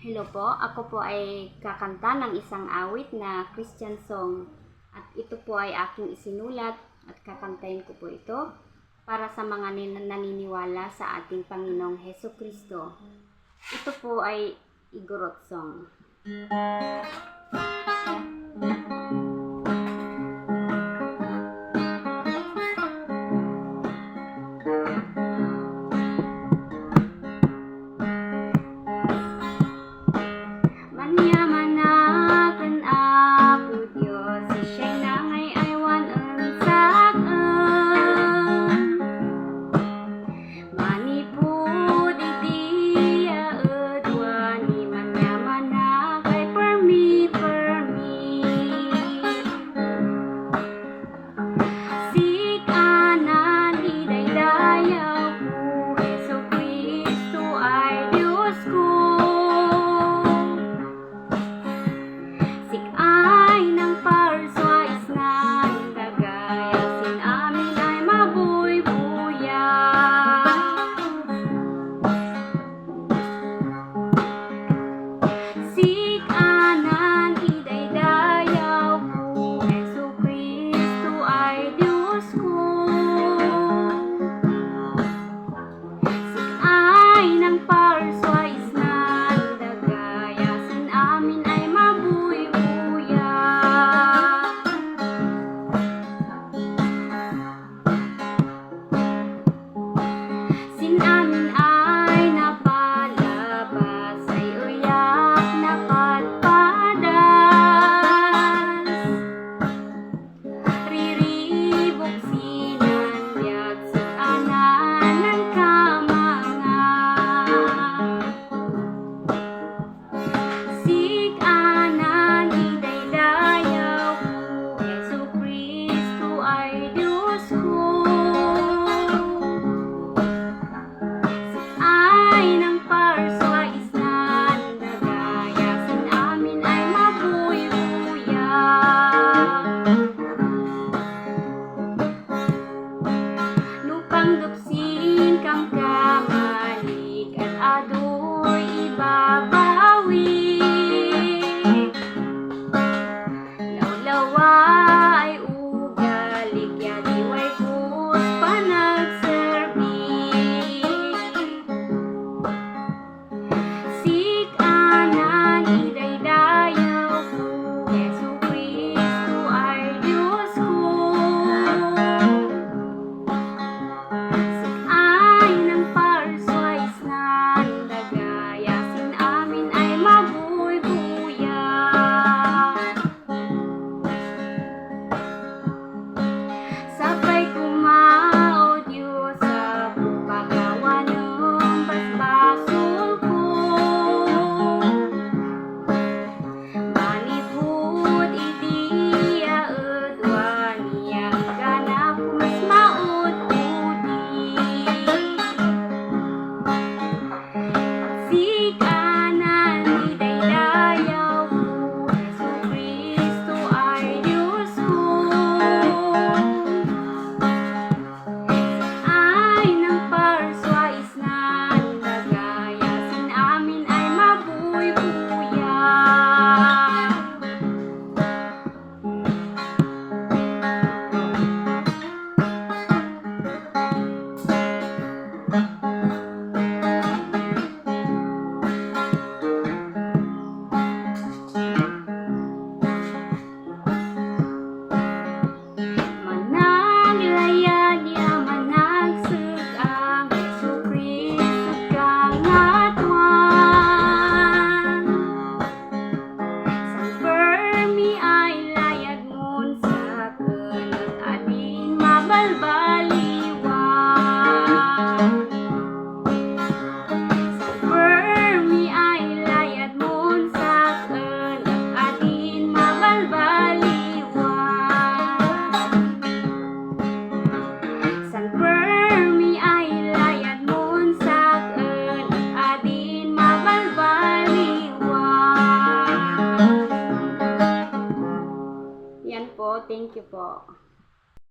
Hello po, ako po ay kakanta ng isang awit na Christian song at ito po ay aking isinulat at kakantahin ko po ito para sa mga naniniwala sa ating Panginoong Heso Kristo. Ito po ay Igorot song. pagkamali at adoy ibabawi. Lawlawan thank you po.